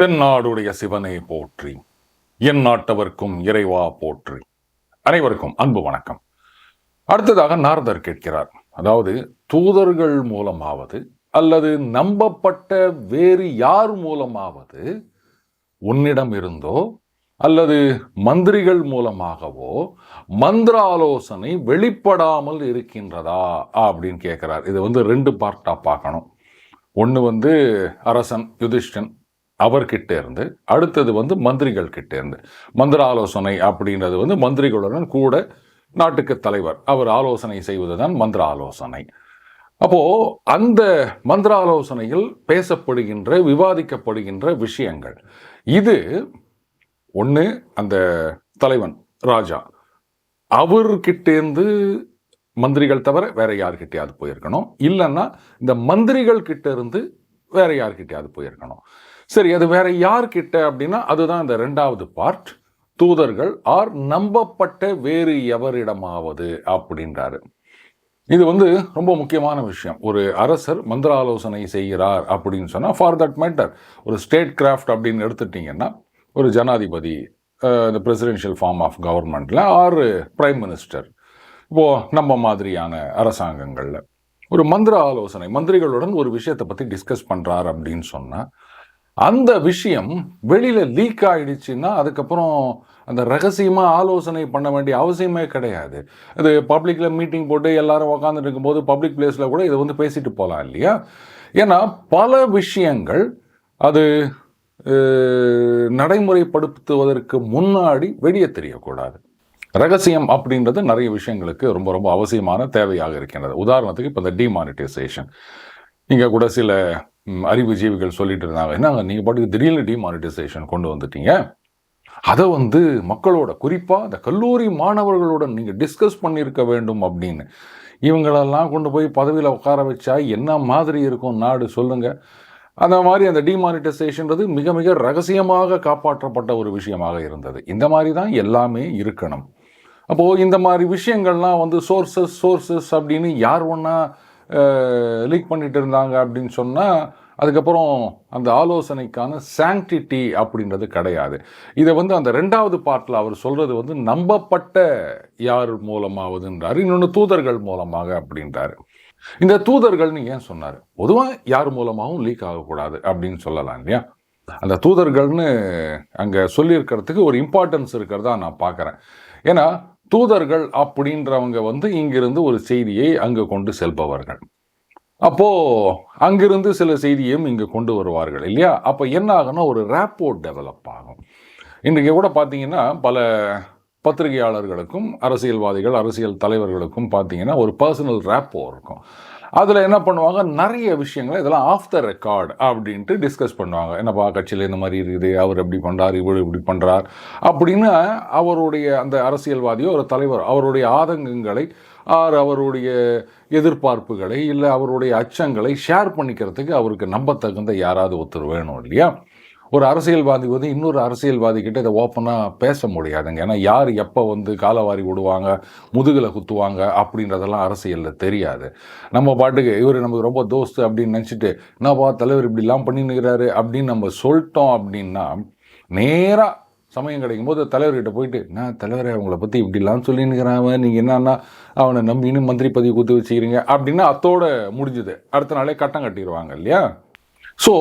தென்னாடுடைய சிவனை போற்றி என் நாட்டவர்க்கும் இறைவா போற்றி. அனைவருக்கும் அன்பு வணக்கம். அடுத்ததாக நாரதர் கேட்கிறார். அதாவது தூதர்கள் மூலமாவது அல்லது நம்பப்பட்ட வேறு யார் மூலமாவது உன்னிடம் இருந்தோ அல்லது மந்திரிகள் மூலமாகவோ மந்திர ஆலோசனை வெளிப்படாமல் இருக்கின்றதா அப்படின்னு கேட்குறார். இது வந்து ரெண்டு பார்ட்டா பார்க்கணும். ஒன்று வந்து அரசன் யுதிஷ்டன் அவர்கிட்ட இருந்து அடுத்தது வந்து மந்திரிகள் கிட்ட இருந்து மந்திர ஆலோசனை அப்படின்றது வந்து மந்திரிகளுடன் கூட நாட்டுக்கு தலைவர். அவர் ஆலோசனை செய்வதுதான் மந்திர ஆலோசனை அப்போது அந்த மந்திர ஆலோசனையில் பேசப்படுகின்ற விவாதிக்கப்படுகின்ற விஷயங்கள். இது ஒன்று அந்த தலைவன் ராஜா. அவர்கிட்டேருந்து மந்திரிகள் தவிர வேற யார்கிட்டயாவது போயிருக்கணும். இல்லைன்னா இந்த மந்திரிகள் கிட்ட இருந்து வேற யார்கிட்டயாவது போயிருக்கணும். சரி அது வேற யார்கிட்ட அப்படின்னா அதுதான் இந்த ரெண்டாவது பார்ட் தூதர்கள் ஆர் நம்பப்பட்ட வேறு எவரிடமாவது அப்படின்றாரு. இது வந்து ரொம்ப முக்கியமான விஷயம். ஒரு அரசர் மந்திர ஆலோசனை செய்கிறார் அப்படின்னு சொன்னால் ஃபார் தட் மேட்டர் ஒரு ஸ்டேட் கிராஃப்ட் அப்படின்னு எடுத்துட்டிங்கன்னா ஒரு ஜனாதிபதி இந்த பிரசிடென்ஷியல் ஃபார்ம் ஆஃப் கவர்மெண்ட்டில் ஆறு பிரைம் மினிஸ்டர் இப்போது நம்ம மாதிரியான அரசாங்கங்களில் ஒரு மந்திர ஆலோசனை மந்திரிகளுடன் ஒரு விஷயத்தை பற்றி டிஸ்கஸ் பண்ணுறார் அப்படின்னு சொன்னால் அந்த விஷயம் வெளியில் லீக் ஆகிடுச்சின்னா அதுக்கப்புறம் அந்த ரகசியமாக ஆலோசனை பண்ண வேண்டிய அவசியமே கிடையாது. அது பப்ளிக்கில் மீட்டிங் போட்டு எல்லாரும் உக்காந்துட்டு இருக்கும்போது பப்ளிக் பிளேஸில் கூட இதை வந்து பேசிட்டு போகலாம் இல்லையா? ஏன்னா பல விஷயங்கள் அது நடைமுறைப்படுத்துவதற்கு முன்னாடி வெளியே தெரியக்கூடாது. ரகசியம் அப்படின்றது நிறைய விஷயங்களுக்கு ரொம்ப ரொம்ப அவசியமான தேவையாக இருக்கின்றது. உதாரணத்துக்கு இப்போ இந்த டிமானிட்டைசேஷன் இங்கே கூட சில அறிவுஜீவிகள் சொல்லிட்டு இருந்தாங்க. என்னங்க நீங்கள் பாட்டுக்கு திடீர்னு டிமானிட்டைசேஷன் கொண்டு வந்துட்டீங்க? அதை வந்து மக்களோட குறிப்பாக இந்த கல்லூரி மாணவர்களுடன் நீங்கள் டிஸ்கஸ் பண்ணியிருக்க வேண்டும் அப்படின்னு. இவங்களெல்லாம் கொண்டு போய் பதவியில் உட்கார வச்சா என்ன மாதிரி இருக்கும் நாடு சொல்லுங்கள் அந்த மாதிரி அந்த டிமானிட்டைசேஷன்றது மிக மிக ரகசியமாக காப்பாற்றப்பட்ட ஒரு விஷயமாக இருந்தது. இந்த மாதிரி தான் எல்லாமே இருக்கணும். அப்போது இந்த மாதிரி விஷயங்கள்லாம் வந்து சோர்சஸ் சோர்சஸ் அப்படின்னு யார் ஒன்றா லீக் பண்ணிட்டு இருந்தாங்க அப்படின்னு சொன்னால் அதுக்கப்புறம் அந்த ஆலோசனைக்கான சாங்டிட்டி அப்படின்றது கிடையாது. இதை வந்து அந்த ரெண்டாவது பார்ட்டில் அவர் சொல்கிறது வந்து நம்பப்பட்ட யார் மூலமாவதுன்றார் இன்னொன்று தூதர்கள் மூலமாக அப்படின்றார். இந்த தூதர்கள்னு ஏன் சொன்னார்? பொதுவாக யார் மூலமாகவும் லீக் ஆகக்கூடாது அப்படின்னு சொல்லலாம் இல்லையா? அந்த தூதர்கள்னு அங்கே சொல்லியிருக்கிறதுக்கு ஒரு இம்பார்ட்டன்ஸ் இருக்கிறதா நான் பார்க்குறேன். ஏன்னா தூதர்கள் அப்படின்றவங்க வந்து இங்கிருந்து ஒரு செய்தியை அங்கே கொண்டு செல்பவர்கள். அப்போ அங்கிருந்து சில செய்தியும் இங்கே கொண்டு வருவார்கள் இல்லையா? அப்போ என்ன ஆகும்னா ஒரு ரேப்போர்ட் டெவலப் ஆகும். இன்றைக்கு கூட பார்த்தீங்கன்னா பல பத்திரிகையாளர்களுக்கும் அரசியல்வாதிகள் அரசியல் தலைவர்களுக்கும் பார்த்தீங்கன்னா ஒரு பர்சனல் ரேப்போ இருக்கும். அதில் என்ன பண்ணுவாங்க? நிறைய விஷயங்களை இதெல்லாம் ஆஃப் த ரெக்கார்ட் அப்படின்ட்டு டிஸ்கஸ் பண்ணுவாங்க. என்னப்பா கட்சியில் இந்த மாதிரி இருக்குது அவர் எப்படி பண்ணுறார் இவர் இப்படி பண்ணுறார் அப்படின்னு அவருடைய அந்த அரசியல்வாதியோ ஒரு தலைவர் அவருடைய ஆதங்கங்களை ஆர் அவருடைய எதிர்பார்ப்புகளை இல்லை அவருடைய அச்சங்களை ஷேர் பண்ணிக்கிறதுக்கு அவருக்கு நம்பத்தகுந்த யாராவது ஒருத்தர் வேணும் இல்லையா? ஒரு அரசியல்வாதி வந்து இன்னொரு அரசியல்வாதி கிட்ட இதை ஓப்பனாக பேச முடியாதுங்க. ஏன்னா யார் எப்போ வந்து காலவாரி விடுவாங்க முதுகில் குத்துவாங்க அப்படின்றதெல்லாம் அரசியலில் தெரியாது. நம்ம பாட்டுக்கு இவர் நமக்கு ரொம்ப தோஸ்து அப்படின்னு நினச்சிட்டு என்னப்பா தலைவர் இப்படிலாம் பண்ணின்னுக்கிறாரு அப்படின்னு நம்ம சொல்லிட்டோம் அப்படின்னா நேராக சமயம் கிடைக்கும் போது தலைவர்கிட்ட போயிட்டு நான் தலைவரை அவங்கள பற்றி இப்படிலாம் சொல்லின்னுக்கிறான் அவன். நீங்கள் என்னன்னா அவனை நம்பின்னு மந்திரி பதவி கொடுத்து வச்சுக்கிறீங்க. அப்படின்னா அத்தோட முடிஞ்சுது. அடுத்த நாளே கட்டம் கட்டிடுவாங்க இல்லையா? ஸோ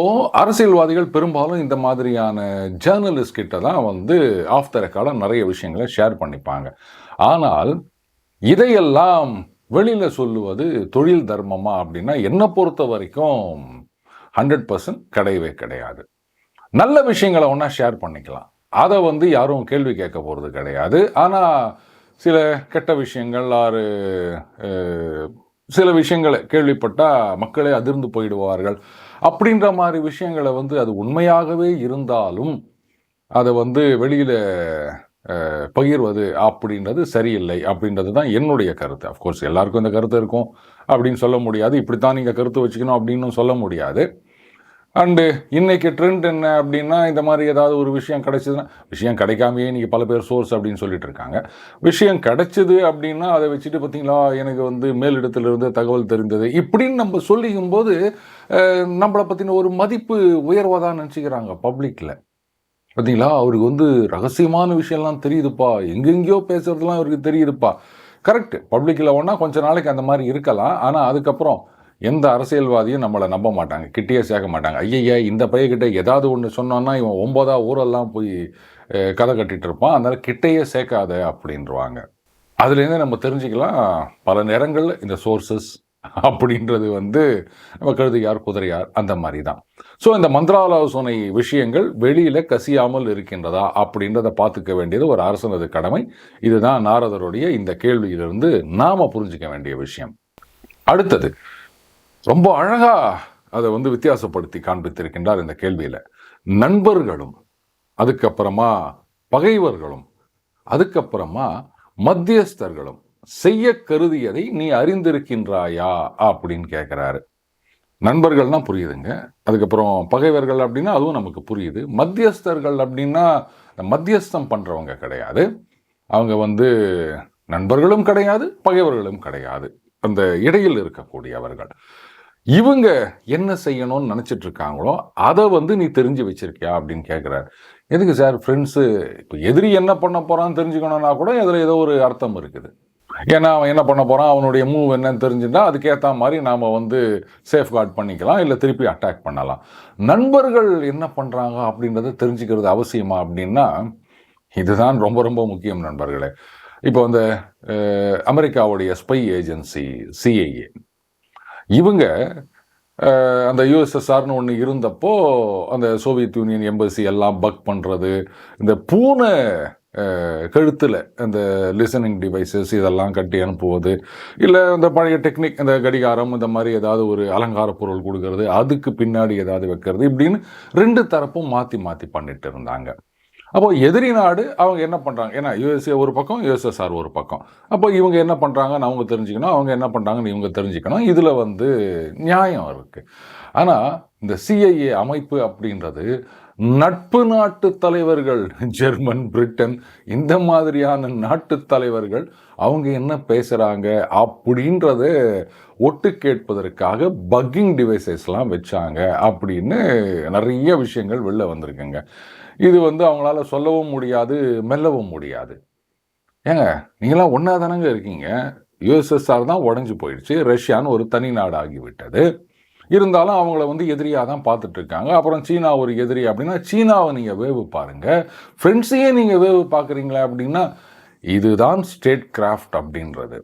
அரசியல்வாதிகள் பெரும்பாலும் இந்த மாதிரியான ஜேர்னலிஸ்ட் கிட்ட தான் வந்து ஆஃப் த ரெக்கார்டாக நிறைய விஷயங்களை ஷேர் பண்ணிப்பாங்க. ஆனால் இதையெல்லாம் வெளியில் சொல்லுவது தொழில் தர்மமா அப்படின்னா என்னை பொறுத்த வரைக்கும் ஹண்ட்ரட் பர்சன்ட் கிடையவே கிடையாது. நல்ல விஷயங்களை ஒன்றா ஷேர் பண்ணிக்கலாம். அதை வந்து யாரும் கேள்வி கேட்க போகிறது கிடையாது. ஆனால் சில கெட்ட விஷயங்கள் ஆறு சில விஷயங்களை கேள்விப்பட்டால் மக்களே அதிர்ந்து போயிடுவார்கள். அப்படின்ற மாதிரி விஷயங்களை வந்து அது உண்மையாகவே இருந்தாலும் அதை வந்து வெளியில் பகிர்வது அப்படின்றது சரியில்லை அப்படின்றது தான் என்னுடைய கருத்து. அஃப்கோர்ஸ் எல்லாருக்கும் இந்த கருத்து இருக்கும் அப்படின்னு சொல்ல முடியாது. இப்படித்தான் நீங்கள் கருத்து வச்சுக்கணும் அப்படின்னு சொல்ல முடியாது. அண்டு இன்றைக்கி ட்ரெண்ட் என்ன அப்படின்னா இந்த மாதிரி ஏதாவது ஒரு விஷயம் கிடைச்சதுன்னா விஷயம் கிடைக்காமையே இன்றைக்கி பல பேர் சோர்ஸ் அப்படின்னு சொல்லிட்டு இருக்காங்க. விஷயம் கிடைச்சது அப்படின்னா அதை வச்சுட்டு பார்த்தீங்களா எனக்கு வந்து மேலிடத்திலிருந்து தகவல் தெரிந்தது. இப்படின்னு நம்ம சொல்லிக்கும் போது நம்மளை பற்றின ஒரு மதிப்பு உயர்வாக தான் நினச்சிக்கிறாங்க பப்ளிக்கில் பார்த்தீங்களா அவருக்கு வந்து ரகசியமான விஷயம்லாம் தெரியுதுப்பா. எங்கெங்கேயோ பேசுகிறதுலாம் அவருக்கு தெரியுதுப்பா. கரெக்ட் பப்ளிக்கில் ஒன்றா கொஞ்ச நாளைக்கு அந்த மாதிரி இருக்கலாம். ஆனால் அதுக்கப்புறம் எந்த அரசியல்வாதியும் நம்மளை நம்ப மாட்டாங்க கிட்டேயே சேர்க்க மாட்டாங்க. ஐயையா இந்த பையன்கிட்ட ஏதாவது ஒன்று சொன்னோன்னா இவன் ஒன்பதா ஊரெல்லாம் போய் கதை கட்டிகிட்டு இருப்பான். அதனால் கிட்டேயே சேர்க்காத அப்படின்றவாங்க. அதுலேருந்து நம்ம தெரிஞ்சுக்கலாம் பல நேரங்களில் இந்த சோர்சஸ் அப்படின்றது வந்து நம்ம கழுதையார் குதிரையார் அந்த மாதிரி தான் ஸோ இந்த மந்திராலோசனை விஷயங்கள் வெளியில் கசியாமல் இருக்கின்றதா அப்படின்றத பார்த்துக்க வேண்டியது ஒரு அரசனது கடமை. இதுதான் நாரதருடைய இந்த கேள்வியிலிருந்து நாம் புரிஞ்சுக்க வேண்டிய விஷயம். அடுத்தது ரொம்ப அழகாக அதை வந்து வித்தியாசப்படுத்தி காண்பித்திருக்கின்றார் இந்த கேள்வியில். நண்பர்களும் அதுக்கப்புறமா பகைவர்களும் அதுக்கப்புறமா மத்தியஸ்தர்களும் செய்ய கருதியதை நீ அறிந்திருக்கின்றாயா அப்படின்னு கேட்குறாரு நண்பர்கள்னா புரியுதுங்க. அதுக்கப்புறம் பகைவர்கள் அப்படின்னா அதுவும் நமக்கு புரியுது. மத்தியஸ்தர்கள் அப்படின்னா மத்தியஸ்தம் பண்ணுறவங்க கிடையாது. அவங்க வந்து நண்பர்களும் கிடையாது பகைவர்களும் கிடையாது. அந்த இடையில் இருக்கக்கூடியவர்கள். இவங்க என்ன செய்யணும்னு நினச்சிட்டு இருக்காங்களோ அதை வந்து நீ தெரிஞ்சு வச்சிருக்கியா அப்படின்னு கேட்குறாரு எதுக்கு சார் ஃப்ரெண்ட்ஸு இப்போ எதிரி என்ன பண்ண போகிறான்னு தெரிஞ்சுக்கணும்னா கூட இதில் ஏதோ ஒரு அர்த்தம் இருக்குது. ஏன்னா அவன் என்ன பண்ண போகிறான் அவனுடைய மூவ் என்னன்னு தெரிஞ்சுட்டா அதுக்கேற்ற மாதிரி நாம் வந்து சேஃப் கார்ட் பண்ணிக்கலாம் இல்லை திருப்பி அட்டாக் பண்ணலாம். நண்பர்கள் என்ன பண்ணுறாங்க அப்படின்றத தெரிஞ்சுக்கிறது அவசியமா அப்படின்னா இதுதான் ரொம்ப ரொம்ப முக்கியம் நண்பர்களே. இப்போ அந்த அமெரிக்காவுடைய ஸ்பை ஏஜென்சி சிஐஏ இவங்க அந்த யூஎஸ்எஸ்ஆர்னு ஒன்று இருந்தப்போ அந்த சோவியத் யூனியன் எம்பசி எல்லாம் பக் பண்ணுறது இந்த பூனை கழுத்தில் அந்த லிசனிங் டிவைசஸ் இதெல்லாம் கட்டி அனுப்புவது இல்லை இந்த பழைய டெக்னிக் இந்த கடிகாரம் இந்த மாதிரி ஏதாவது ஒரு அலங்கார பொருள் கொடுக்கறது அதுக்கு பின்னாடி ஏதாவது வைக்கிறது இப்படின்னு ரெண்டு தரப்பும் மாற்றி மாற்றி பண்ணிட்டு இருந்தாங்க. அப்போ எதிரி நாடு அவங்க என்ன பண்ணுறாங்க ஏன்னா யூஎஸ்ஏ ஒரு பக்கம் யூஎஸ்எஸ்ஆர் ஒரு பக்கம். அப்போ இவங்க என்ன பண்ணுறாங்கன்னு அவங்க தெரிஞ்சுக்கணும் அவங்க என்ன பண்ணுறாங்கன்னு இவங்க தெரிஞ்சுக்கணும். இதில் வந்து நியாயம் இருக்குது ஆனால் இந்த சிஐஏ அமைப்பு அப்படின்றது நட்பு நாட்டு தலைவர்கள் ஜெர்மன் பிரிட்டன் இந்த மாதிரியான நாட்டு தலைவர்கள் அவங்க என்ன பேசுகிறாங்க அப்படின்றத ஒட்டு கேட்பதற்காக பக்கிங் டிவைசஸ்லாம் வச்சாங்க அப்படின்னு நிறைய விஷயங்கள் வெளில வந்திருக்குங்க. இது வந்து அவங்களால சொல்லவும் முடியாது மெல்லவும் முடியாது. ஏங்க நீங்களாம் ஒன்றா தானங்க இருக்கீங்க. யுஎஸ்எஸ்ஆர் தான் உடஞ்சி போயிடுச்சு. ரஷ்யான்னு ஒரு தனி நாடு ஆகிவிட்டது இருந்தாலும் அவங்கள வந்து எதிரியாக தான் பார்த்துட்டு இருக்காங்க. அப்புறம் சீனா ஒரு எதிரி அப்படின்னா சீனாவை நீங்கள் வேவு பாருங்க. ஃப்ரெண்ட்ஸையே நீங்கள் வேவு பார்க்குறீங்களா அப்படின்னா இதுதான் ஸ்டேட் கிராஃப்ட் அப்படின்றது.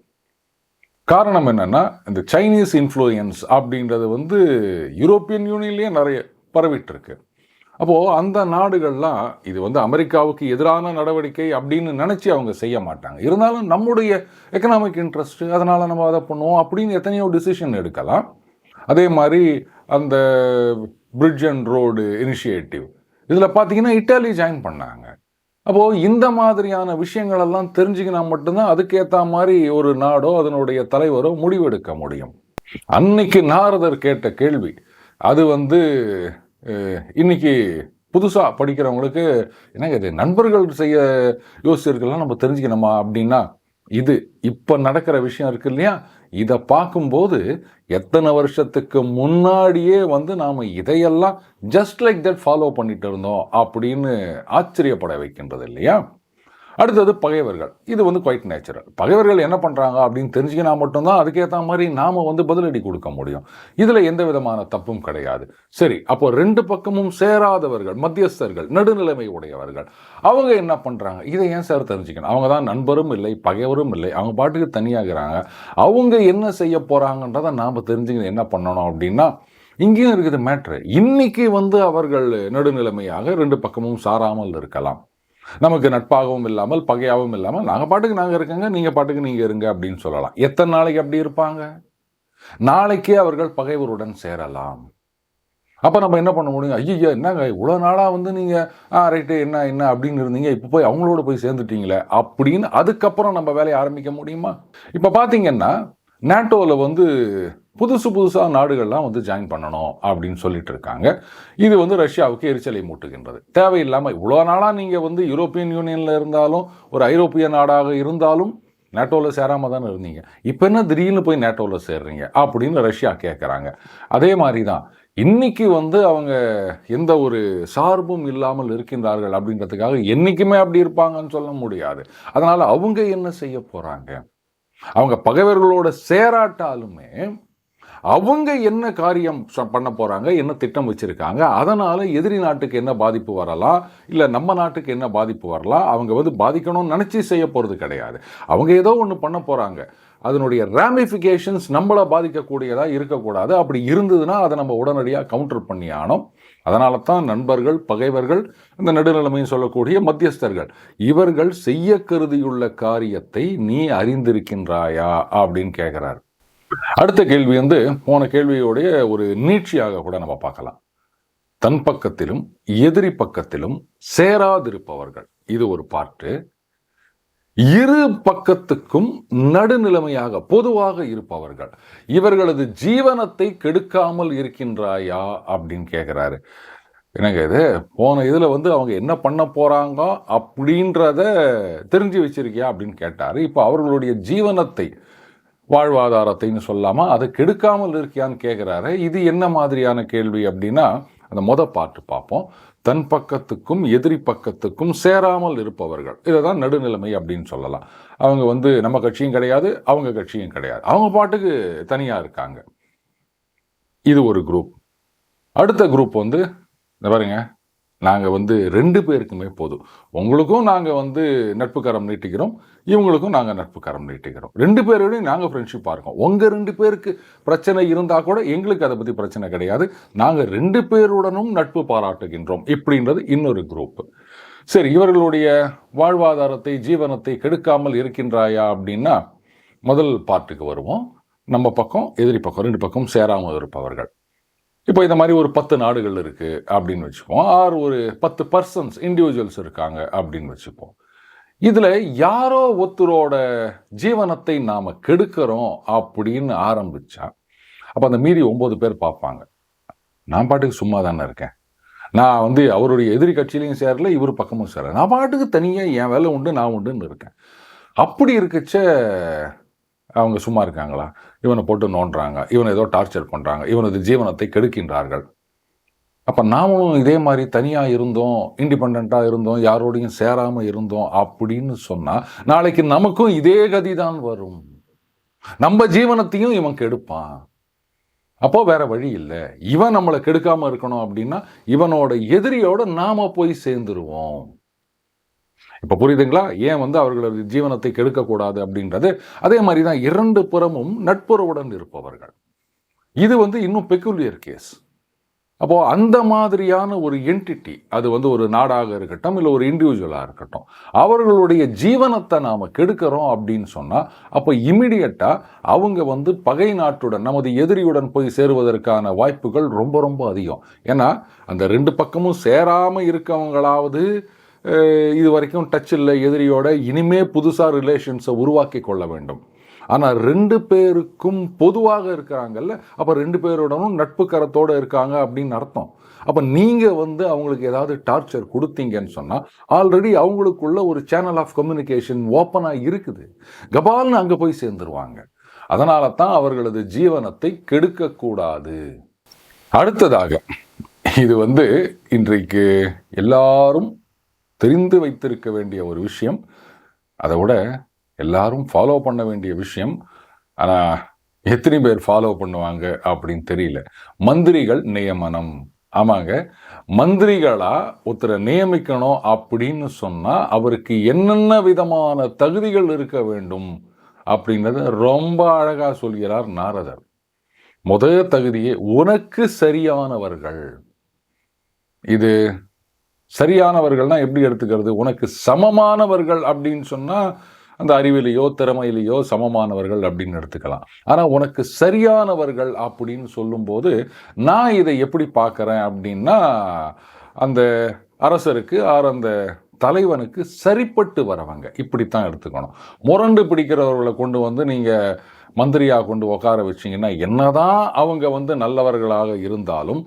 காரணம் என்னென்னா இந்த சைனீஸ் இன்ஃப்ளூயன்ஸ் அப்படின்றது வந்து யூரோப்பியன் யூனியன்லேயே நிறைய பரவிட்டு இருக்கு. அப்போது அந்த நாடுகள்லாம் இது வந்து அமெரிக்காவுக்கு எதிரான நடவடிக்கை அப்படின்னு நினச்சி அவங்க செய்ய மாட்டாங்க. இருந்தாலும் நம்முடைய எக்கனாமிக் இன்ட்ரெஸ்ட்டு அதனால் நம்ம அதை பண்ணுவோம் அப்படின்னு எத்தனையோ டிசிஷன் எடுக்கலாம். அதே மாதிரி அந்த பிரிட்ஜ் அண்ட் ரோடு இனிஷியேட்டிவ் இதில் பார்த்தீங்கன்னா இட்டாலி ஜாயின் பண்ணாங்க. அப்போது இந்த மாதிரியான விஷயங்களெல்லாம் தெரிஞ்சுக்கினா மட்டும்தான் அதுக்கேற்ற மாதிரி ஒரு நாடோ அதனுடைய தலைவரோ முடிவெடுக்க முடியும். அன்னைக்கு நாரதர் கேட்ட கேள்வி அது வந்து இன்னைக்கு புதுசாக படிக்கிறவங்களுக்கு என்னங்க இது நண்பர்கள் செய்ய யோசிச்சிருக்கலாம் நம்ம தெரிஞ்சுக்கணுமா அப்படின்னா இது இப்போ நடக்கிற விஷயம் இருக்கு இல்லையா? இதை பார்க்கும்போது எத்தனை வருஷத்துக்கு முன்னாடியே வந்து நாம் இதையெல்லாம் ஜஸ்ட் லைக் தட் ஃபாலோ பண்ணிட்டு இருந்தோம் அப்படின்னு ஆச்சரியப்பட வைக்கின்றது இல்லையா? அடுத்தது பகைவர்கள். இது வந்து குவைட் நேச்சுரல் பகைவர்கள் என்ன பண்ணுறாங்க அப்படின்னு தெரிஞ்சுக்கினா மட்டும்தான் அதுக்கேற்ற மாதிரி நாம் வந்து பதிலடி கொடுக்க முடியும். இதில் எந்த விதமான தப்பும் கிடையாது. சரி அப்போ ரெண்டு பக்கமும் சேராதவர்கள் மத்தியஸ்தர்கள் நடுநிலைமை உடையவர்கள். அவங்க என்ன பண்ணுறாங்க இதை ஏன் சார் தெரிஞ்சுக்கணும்? அவங்க தான் நண்பரும் இல்லை பகைவரும் இல்லை. அவங்க பாட்டுக்கு தனியாகிறாங்க. அவங்க என்ன செய்ய போகிறாங்கன்றதை நாம் தெரிஞ்சுக்கணும் என்ன பண்ணணும் அப்படின்னா இங்கேயும் இருக்குது மேட்ரு இன்னைக்கு வந்து அவர்கள் நடுநிலைமையாக ரெண்டு பக்கமும் சாராமல் இருக்கலாம். நமக்கு நட்பாகவும் இல்லாமல் பகையாகவும் இல்லாமல் நாங்கள் பாட்டுக்கு நாங்கள் இருக்கங்க நீங்கள் பாட்டுக்கு நீங்கள் இருங்க அப்படின்னு சொல்லலாம். எத்தனை நாளைக்கு அப்படி இருப்பாங்க? நாளைக்கே அவர்கள் பகைவருடன் சேரலாம். அப்போ நம்ம என்ன பண்ண முடியும்? ஐயோ என்னங்க இவ்வளோ நாளாக வந்து நீங்கள் ஆ ரைட்டு என்ன என்ன அப்படின்னு இருந்தீங்க இப்போ போய் அவங்களோட போய் சேர்ந்துட்டீங்களே அப்படின்னு அதுக்கப்புறம் நம்ம வேலையை ஆரம்பிக்க முடியுமா? இப்போ பார்த்தீங்கன்னா நேட்டோவில் வந்து புதுசு புதுசாக நாடுகள்லாம் வந்து ஜாயின் பண்ணணும் அப்படின்னு சொல்லிட்டு இருக்காங்க. இது வந்து ரஷ்யாவுக்கு எரிச்சலை மூட்டுகின்றது. தேவையில்லாமல் இவ்வளோ நாளாக நீங்கள் வந்து யூரோப்பியன் யூனியனில் இருந்தாலும் ஒரு ஐரோப்பிய நாடாக இருந்தாலும் நேட்டோவில் சேராமல் தானே இருந்தீங்க. இப்போ என்ன திடீர்னு போய் நேட்டோவில் சேர்றீங்க அப்படின்னு ரஷ்யா கேட்குறாங்க அதே மாதிரி தான் இன்றைக்கி வந்து அவங்க எந்த ஒரு சார்பும் இல்லாமல் இருக்கின்றார்கள் அப்படின்றதுக்காக என்றைக்குமே அப்படி இருப்பாங்கன்னு சொல்ல முடியாது. அதனால் அவங்க என்ன செய்ய போகிறாங்க அவங்க பகைவர்களோட சேராட்டாலுமே அவங்க என்ன காரியம் ச- பண்ண போகிறாங்க என்ன திட்டம் வச்சுருக்காங்க அதனால் எதிரி நாட்டுக்கு என்ன பாதிப்பு வரலாம் இல்லை நம்ம நாட்டுக்கு என்ன பாதிப்பு வரலாம் அவங்க வந்து பாதிக்கணும்னு நினச்சி செய்ய போகிறது கிடையாது. அவங்க ஏதோ ஒன்று பண்ண போகிறாங்க அதனுடைய ரேமிஃபிகேஷன்ஸ் நம்மளை பாதிக்கக்கூடியதாக இருக்கக்கூடாது. அப்படி இருந்ததுன்னா அதை நம்ம உடனடியாக கவுண்டர் பண்ணி ஆனோம் அதனால தான் நண்பர்கள் பகைவர்கள் இந்த நடுநிலைமையும் சொல்லக்கூடிய மத்தியஸ்தர்கள் இவர்கள் செய்ய கருதியுள்ள காரியத்தை நீ அறிந்திருக்கின்றாயா அப்படின்னு கேட்குறாரு அடுத்த கேள்வி வந்து போன கேள்வியோடைய ஒரு நீட்சியாக கூட நம்ம பார்க்கலாம். தன் பக்கத்திலும் எதிரி பக்கத்திலும் சேராதிருப்பவர்கள். இது ஒரு பாட்டு. இரு பக்கத்துக்கும் நடுநிலைமையாக பொதுவாக இருப்பவர்கள். இவர்களது ஜீவனத்தை கெடுக்காமல் இருக்கின்றாயா அப்படின்னு கேட்குறாரு என்னங்க இது? போன இதில் வந்து அவங்க என்ன பண்ண போகிறாங்க அப்படின்றத தெரிஞ்சு வச்சிருக்கியா அப்படின்னு கேட்டார். இப்போ அவர்களுடைய ஜீவனத்தை வாழ்வாதாரத்தைன்னு சொல்லாமல் அதை கெடுக்காமல் இருக்கியான்னு கேட்குறாரு இது என்ன மாதிரியான கேள்வி அப்படின்னா அந்த மொத பாட்டு பார்ப்போம் தன் பக்கத்துக்கும் எதிரி பக்கத்துக்கும் சேராமல் இருப்பவர்கள். இதை தான் நடுநிலைமை அப்படின்னு சொல்லலாம். அவங்க வந்து நம்ம கட்சியும் கிடையாது அவங்க கட்சியும் கிடையாது. அவங்க பாட்டுக்கு தனியாக இருக்காங்க. இது ஒரு குரூப் அடுத்த குரூப் வந்து இந்த நாங்கள் வந்து ரெண்டு பேருக்குமே போதும். உங்களுக்கும் நாங்கள் வந்து நட்பு கரம் நீட்டிக்கிறோம் இவங்களுக்கும் நாங்கள் நட்பு கரம் நீட்டிக்கிறோம் ரெண்டு பேரோடையும் நாங்கள் ஃப்ரெண்ட்ஷிப்பாக இருக்கோம். உங்கள் ரெண்டு பேருக்கு பிரச்சனை இருந்தால் கூட எங்களுக்கு அதை பற்றி பிரச்சனை கிடையாது. நாங்கள் ரெண்டு பேருடனும் நட்பு பாராட்டுகின்றோம் இப்படின்றது இன்னொரு குரூப் சரி இவர்களுடைய வாழ்வாதாரத்தை ஜீவனத்தை கெடுக்காமல் இருக்கின்றாயா அப்படின்னா முதல் பாட்டுக்கு வருவோம். நம்ம பக்கம் எதிரி பக்கம் ரெண்டு பக்கம் சேராமல் இருப்பவர்கள். இப்போ இந்த மாதிரி ஒரு பத்து நாடுகள் இருக்குது அப்படின்னு வச்சுப்போம் ஆறு ஒரு பத்து பர்சன்ஸ் இண்டிவிஜுவல்ஸ் இருக்காங்க அப்படின்னு வச்சுப்போம் இதில் யாரோ ஒருத்தரோட ஜீவனத்தை நாம் கெடுக்கிறோம் அப்படின்னு ஆரம்பிச்சா அப்போ அந்த மீறி ஒம்பது பேர் பார்ப்பாங்க. நான் பாட்டுக்கு சும்மா தானே இருக்கேன். நான் வந்து அவருடைய எதிரி கட்சியிலையும் சேரல இவர் பக்கமும் சேரல. நான் பாட்டுக்கு தனியாக என் வேலை உண்டு நான் உண்டுன்னு இருக்கேன். அப்படி இருக்கச்ச அவங்க சும்மா இருக்காங்களா? இவனை போட்டு நோண்டுறாங்க. இவனை ஏதோ டார்ச்சர் பண்ணுறாங்க இவனது ஜீவனத்தை கெடுக்கின்றார்கள். அப்போ நாமளும் இதே மாதிரி தனியாக இருந்தோம் இண்டிபெண்ட்டாக இருந்தோம் யாரோடையும் சேராமல் இருந்தோம் அப்படின்னு சொன்னால் நாளைக்கு நமக்கும் இதே கதி தான் வரும். நம்ம ஜீவனத்தையும் இவன் கெடுப்பான். அப்போது வேற வழி இல்லை. இவன் நம்மளை கெடுக்காமல் இருக்கணும் அப்படின்னா இவனோட எதிரியோட நாம் போய் சேர்ந்துருவோம். இப்போ புரியுதுங்களா? ஏன் வந்து அவர்களது ஜீவனத்தை கெடுக்கக்கூடாது அப்படின்றது? அதே மாதிரி தான் இரண்டு புறமும் நட்புறவுடன் இருப்பவர்கள். இது வந்து இன்னும் பெக்குலியர் கேஸ் அப்போது அந்த மாதிரியான ஒரு என்டிட்டி அது வந்து ஒரு நாடாக இருக்கட்டும் இல்லை ஒரு இண்டிவிஜுவலாக இருக்கட்டும் அவர்களுடைய ஜீவனத்தை நாம் கெடுக்கிறோம் அப்படின்னு சொன்னால் அப்போ இமிடியட்டாக அவங்க வந்து பகை நாட்டுடன் நமது எதிரியுடன் போய் சேருவதற்கான வாய்ப்புகள் ரொம்ப ரொம்ப அதிகம். ஏன்னா அந்த ரெண்டு பக்கமும் சேராமல் இருக்கவங்களாவது இது வரைக்கும் டச் இல்லை எதிரியோட இனிமே புதுசாக ரிலேஷன்ஸை உருவாக்கி கொள்ள வேண்டும். ஆனால் ரெண்டு பேருக்கும் பொதுவாக இருக்கிறாங்கல்ல அப்போ ரெண்டு பேரோடனும் நட்பு கரத்தோடு இருக்காங்க அப்படின்னு அர்த்தம். அப்போ நீங்கள் வந்து அவங்களுக்கு ஏதாவது டார்ச்சர் கொடுத்தீங்கன்னு சொன்னால் ஆல்ரெடி அவங்களுக்குள்ள ஒரு சேனல் ஆஃப் கம்யூனிகேஷன் ஓப்பனாக இருக்குது. கபால்னு அங்கே போய் சேர்ந்துருவாங்க. அதனால தான் அவர்களது ஜீவனத்தை கெடுக்கக்கூடாது. அடுத்ததாக இது வந்து இன்றைக்கு எல்லாரும் தெரிந்து வைத்திருக்க வேண்டிய ஒரு விஷயம். அதை விட எல்லாரும் ஃபாலோ பண்ண வேண்டிய விஷயம். ஆனால் எத்தனை பேர் ஃபாலோ பண்ணுவாங்க அப்படின்னு தெரியல. மந்திரிகள் நியமனம். ஆமாங்க. மந்திரிகளாக ஒருத்தரை நியமிக்கணும் அப்படின்னு சொன்னால் அவருக்கு என்னென்ன விதமான தகுதிகள் இருக்க வேண்டும் அப்படிங்கிறத ரொம்ப அழகாக சொல்கிறார் நாரதர். முதல் தகுதியே உனக்கு சரியானவர்கள். இது சரியானவர்கள்னா எப்படி எடுத்துக்கிறது? உனக்கு சமமானவர்கள் அப்படின்னு சொன்னால் அந்த அறிவிலையோ திறமையிலையோ சமமானவர்கள் அப்படின்னு எடுத்துக்கலாம். ஆனால் உனக்கு சரியானவர்கள் அப்படின்னு சொல்லும்போது நான் இதை எப்படி பார்க்குறேன் அப்படின்னா அந்த அரசருக்கு ஆர் அந்த தலைவனுக்கு சரிப்பட்டு வரவங்க. இப்படித்தான் எடுத்துக்கணும். முரண்டு பிடிக்கிறவர்களை கொண்டு வந்து நீங்கள் மந்திரியாக கொண்டு உட்கார வச்சீங்கன்னா என்னதான் அவங்க வந்து நல்லவர்களாக இருந்தாலும்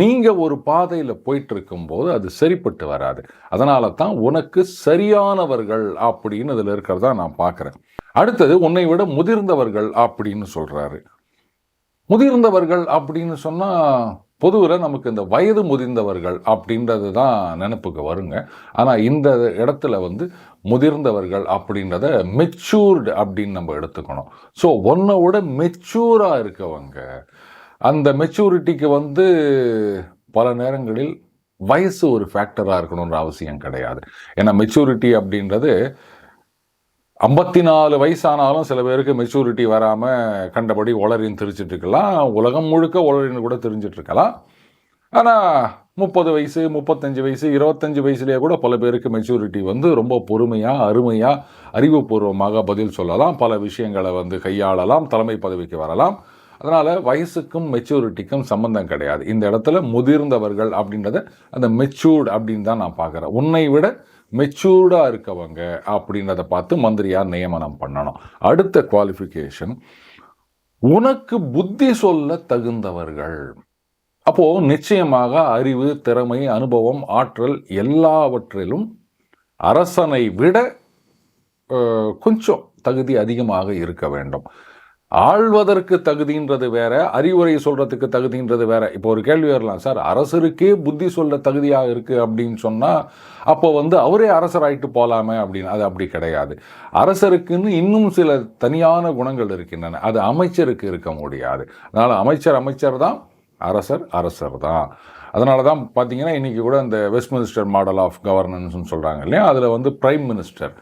நீங்கள் ஒரு பாதையில் போயிட்டு இருக்கும்போது அது சரிப்பட்டு வராது. அதனால தான் உனக்கு சரியானவர்கள் அப்படின்னு அதில் இருக்கிறதா நான் பார்க்குறேன் அடுத்தது உன்னை விட முதிர்ந்தவர்கள் அப்படின்னு சொல்கிறாரு முதிர்ந்தவர்கள் அப்படின்னு சொன்னால் பொதுவில் நமக்கு இந்த வயது முதிர்ந்தவர்கள் அப்படின்றது தான் நினப்புக்கு வருங்க. ஆனால் இந்த இடத்துல வந்து முதிர்ந்தவர்கள் அப்படின்றத மெச்சூர்டு அப்படின்னு நம்ம எடுத்துக்கணும். ஸோ ஒன்றை விட மெச்சூராக இருக்கவங்க அந்த மெச்சூரிட்டிக்கு வந்து பல நேரங்களில் வயசு ஒரு ஃபேக்டராக இருக்கணுன்ற அவசியம் கிடையாது. ஏன்னா மெச்சூரிட்டி அப்படின்றது ஐம்பத்தி நாலு வயசானாலும் சில பேருக்கு மெச்சூரிட்டி வராமல் கண்டபடி உளறின்னு தெரிஞ்சிட்டு இருக்கலாம். உலகம் முழுக்க ஒளரின்னு கூட தெரிஞ்சிட்டு இருக்கலாம். ஆனால் முப்பது வயசு முப்பத்தஞ்சு வயசு இருபத்தஞ்சு வயசுலேயே கூட பல பேருக்கு மெச்சூரிட்டி வந்து ரொம்ப பொறுமையாக அருமையாக அறிவுபூர்வமாக பதில் சொல்லலாம். பல விஷயங்களை வந்து கையாளலாம் தலைமை பதவிக்கு வரலாம். அதனால் வயசுக்கும் மெச்சூரிட்டிக்கும் சம்மந்தம் கிடையாது. இந்த இடத்துல முதிர்ந்தவர்கள் அப்படின்றத அந்த மெச்சூர்டு அப்படின்னு தான் நான் பார்க்குறேன். உன்னை விட மெச்சூர்டாக இருக்கவங்க அப்படின்றத பார்த்து மந்திரியார் நியமனம் பண்ணணும். அடுத்த குவாலிஃபிகேஷன் உனக்கு புத்தி சொல்ல தகுந்தவர்கள். அப்போது நிச்சயமாக அறிவு திறமை அனுபவம் ஆற்றல் எல்லாவற்றிலும் அரசனை விட கொஞ்சம் தகுதி அதிகமாக இருக்க வேண்டும். ஆள்வதற்கு தகுதின்றது வேற அறிவுரை சொல்றதுக்கு தகுதின்றது வேற. இப்போ ஒரு கேள்வி வரலாம் சார் அரசருக்கே புத்தி சொல்ல தகுதியாக இருக்கு? அப்படின்னு சொன்னால் அப்போ வந்து அவரே அரசராயிட்டு போகலாமே அப்படின்னு. அது அப்படி கிடையாது. அரசருக்குன்னு இன்னும் சில தனியான குணங்கள் இருக்கின்றன. அது அமைச்சருக்கு இருக்க முடியாது. அதனால் அமைச்சர் அமைச்சர் தான் அரசர் அரசர் தான். அதனால தான் பார்த்தீங்கன்னா இன்றைக்கி கூட இந்த வெஸ்ட் மினிஸ்டர் மாடல் ஆஃப் கவர்னன்ஸ்னு சொல்கிறாங்க இல்லையா? அதில் வந்து ப்ரைம் மினிஸ்டர்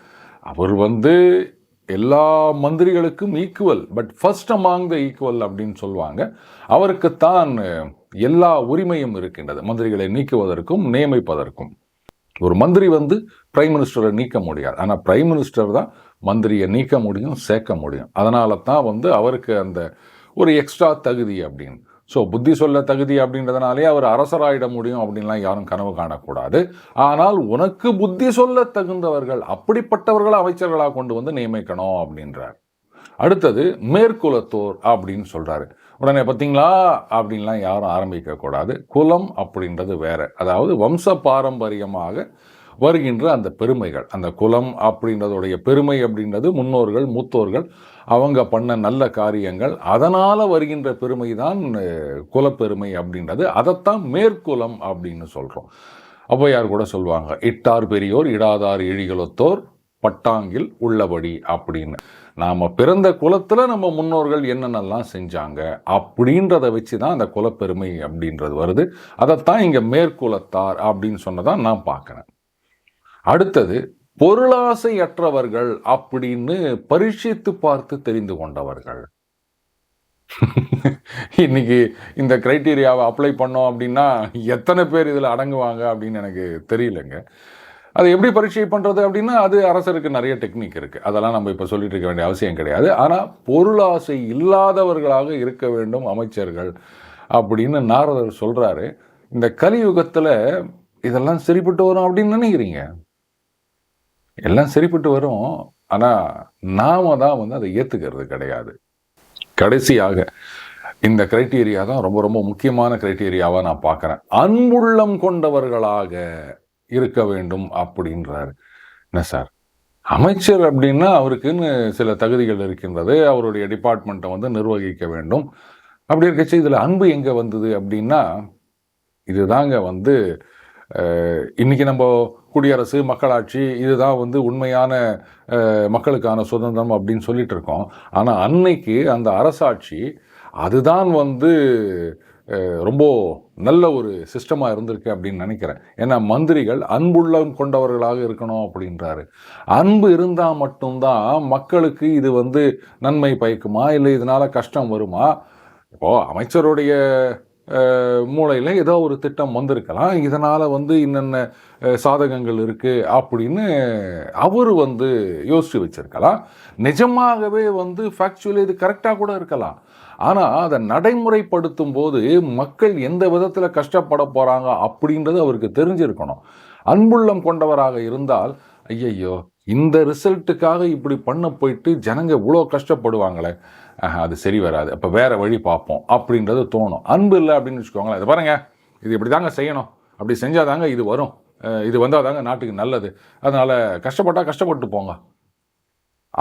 அவர் வந்து எல்லா மந்திரிகளுக்கும் equal but first among the equal அப்படின்னு சொல்லுவாங்க. அவருக்குத்தான் எல்லா உரிமையும் இருக்கின்றது. மந்திரிகளை நீக்குவதற்கும் நியமிப்பதற்கும். ஒரு மந்திரி வந்து பிரைம் மினிஸ்டரை நீக்க முடியாது. ஆனால் பிரைம் மினிஸ்டர் தான் மந்திரியை நீக்க முடியும் சேர்க்க முடியும். அதனால தான் வந்து அவருக்கு அந்த ஒரு எக்ஸ்ட்ரா தகுதி அப்படின்னு. ஸோ புத்தி சொல்ல தகுதி அப்படின்றதுனாலே அவர் அரசராயிட முடியும் அப்படின்லாம் யாரும் கனவு காணக்கூடாது. ஆனால் உனக்கு புத்தி சொல்ல தகுந்தவர்கள் அப்படிப்பட்டவர்களை அமைச்சர்களாக கொண்டு வந்து நியமிக்கணும் அப்படின்றார். அடுத்தது மேற்குலத்தோர் அப்படின்னு சொல்கிறாரு உடனே பார்த்தீங்களா? அப்படின்லாம் யாரும் ஆரம்பிக்கக்கூடாது. குலம் அப்படின்றது வேற. அதாவது வம்ச பாரம்பரியமாக வருகின்ற அந்த பெருமைகள். அந்த குலம் அப்படின்றதுடைய பெருமை அப்படின்றது முன்னோர்கள் மூத்தோர்கள் அவங்க பண்ண நல்ல காரியங்கள். அதனால் வருகின்ற பெருமை தான் குலப்பெருமை அப்படின்றது. அதைத்தான் மேற்குலம் அப்படின்னு சொல்கிறோம் ஔவையார் கூட சொல்லுவாங்க இட்டார் பெரியோர் இடாதார் இழிகளொத்தோர் பட்டாங்கில் உள்ளபடி அப்படின்னு. நாம் பிறந்த குலத்தில் நம்ம முன்னோர்கள் என்னென்னலாம் செஞ்சாங்க அப்படின்றத வச்சு தான் அந்த குலப்பெருமை அப்படின்றது வருது. அதைத்தான் இங்கே மேற்குலத்தார் அப்படின்னு சொன்னதான் நான் பார்க்குறேன் அடுத்தது பொருளாசையற்றவர்கள் அப்படின்னு பரீட்சித்து பார்த்து தெரிந்து கொண்டவர்கள். இன்னைக்கு இந்த கிரைட்டீரியாவை அப்ளை பண்ணோம் அப்படின்னா எத்தனை பேர் இதில் அடங்குவாங்க அப்படின்னு எனக்கு தெரியலங்க. அது எப்படி பரீட்சை பண்ணுறது அப்படின்னா அது அரசருக்கு நிறைய டெக்னிக் இருக்குது அதெல்லாம் நம்ம இப்போ சொல்லிட்டு இருக்க வேண்டிய அவசியம் கிடையாது. ஆனால் பொருளாசை இல்லாதவர்களாக இருக்க வேண்டும் அமைச்சர்கள் அப்படின்னு நாரதர் சொல்கிறாரு இந்த கலியுகத்தில் இதெல்லாம் சரிப்பட்டு வரும் அப்படின்னு நினைக்கிறீங்க? எல்லாம் சரிப்பட்டு வரும். ஆனால் நாம தான் வந்து அதை ஏற்றுக்கிறது கிடையாது. கடைசியாக இந்த கிரைட்டீரியா தான் ரொம்ப ரொம்ப முக்கியமான கிரைட்டீரியாவாக நான் பார்க்குறேன். அன்புள்ளம் கொண்டவர்களாக இருக்க வேண்டும் அப்படின்றாரு. என்ன சார்? அமைச்சர் அப்படின்னா அவருக்குன்னு சில தகுதிகள் இருக்கின்றது. அவருடைய டிபார்ட்மெண்ட்டை வந்து நிர்வகிக்க வேண்டும். அப்படி இருக்கச்சு இதில் அன்பு எங்கே வந்தது அப்படின்னா இதுதாங்க வந்து இன்றைக்கி இன்னைக்கு நம்ம குடியரசு மக்களாட்சி இதுதான் வந்து உண்மையான மக்களுக்கான சுதந்திரம் அப்படின்னு சொல்லிட்டு இருக்கோம். ஆனால் அன்னைக்கு அந்த அரசாட்சி அதுதான் வந்து ரொம்ப நல்ல ஒரு சிஸ்டமாக இருந்திருக்கு அப்படின்னு நினைக்கிறேன். ஏன்னா மந்திரிகள் அன்புள்ளம் கொண்டவர்களாக இருக்கணும் அப்படின்றாரு. அன்பு இருந்தால் மட்டும்தான் மக்களுக்கு இது வந்து நன்மை பயக்குமா? இல்லை இதனால கஷ்டம் வருமா? இப்போது அமைச்சருடைய மூளையில் ஏதோ ஒரு திட்டம் வந்திருக்கலாம். இதனால் வந்து இன்னென்ன சாதகங்கள் இருக்குது அப்படின்னு அவர் வந்து யோசித்து வச்சிருக்கலாம். நிஜமாகவே வந்து ஃபேக்சுவலி இது கரெக்டாக கூட இருக்கலாம். ஆனால் அதை நடைமுறைப்படுத்தும் போது மக்கள் எந்த விதத்தில் கஷ்டப்பட போகிறாங்க அப்படின்றது அவருக்கு தெரிஞ்சிருக்கணும். அன்புள்ளம் கொண்டவராக இருந்தால் ஐயையோ இந்த ரிசல்ட்டுக்காக இப்படி பண்ண போயிட்டு ஜனங்க இவ்வளோ கஷ்டப்படுவாங்களே. அது சரி வராது. அப்போ வேறு வழி பார்ப்போம் அப்படின்றது தோணும். அன்பு இல்லை அப்படின்னு வச்சுக்கோங்களேன். இதை பாருங்கள் இது இப்படி தாங்க செய்யணும். அப்படி செஞ்சால் தாங்க இது வரும். இது வந்தால் தாங்க நாட்டுக்கு நல்லது. அதனால் கஷ்டப்பட்டால் கஷ்டப்பட்டு போங்க.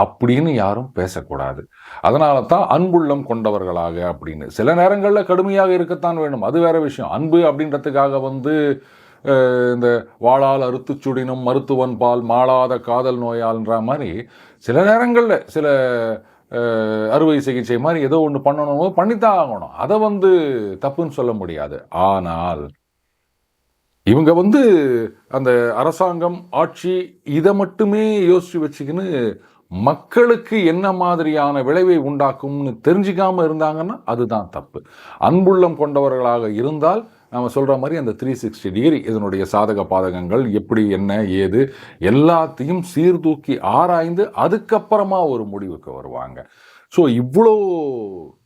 அப்படின்னு யாரும் பேசக்கூடாது. அதனால தான் அன்புள்ளம் கொண்டவர்களாக அப்படின்னு. சில நேரங்களில் கடுமையாக இருக்கத்தான் வேணும். அது வேற விஷயம். அன்பு அப்படின்றதுக்காக வந்து இந்த வாளால் அறுத்து சுடினும் மருத்துவன் பால் மாளாத காதல் நோயால்ன்ற மாதிரி சில நேரங்களில் சில அறுவை சிகிச்சை மாதிரி ஏதோ ஒன்று பண்ணணுமோ பண்ணித்தான் ஆகணும். அதை வந்து தப்புன்னு சொல்ல முடியாது. ஆனால் இவங்க வந்து அந்த அரசாங்கம் ஆட்சி இதை மட்டுமே யோசிச்சு வச்சுக்கின்னு மக்களுக்கு என்ன மாதிரியான விளைவை உண்டாக்கும்னு தெரிஞ்சிக்காமல் இருந்தாங்கன்னா அதுதான் தப்பு. அன்புள்ளம் கொண்டவர்களாக இருந்தால் நம்ம சொல்கிற மாதிரி அந்த த்ரீ சிக்ஸ்டி டிகிரி இதனுடைய சாதக பாதகங்கள் எப்படி என்ன ஏது எல்லாத்தையும் சீர்தூக்கி ஆராய்ந்து அதுக்கப்புறமா ஒரு முடிவுக்கு வருவாங்க. ஸோ இவ்வளோ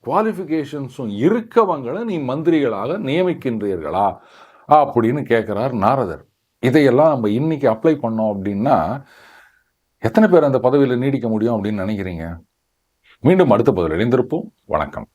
குவாலிஃபிகேஷன்ஸும் இருக்கவங்களை நீ மந்திரிகளாக நியமிக்கின்றீர்களா? அப்படின்னு கேட்குறார் நாரதர். இதையெல்லாம் நம்ம இன்னைக்கு அப்ளை பண்ணோம் அப்படின்னா எத்தனை பேர் அந்த பதவியில் நீடிக்க முடியும் அப்படின்னு நினைக்கிறீங்க? மீண்டும் அடுத்த பதில் இணைந்திருப்போம். வணக்கம்.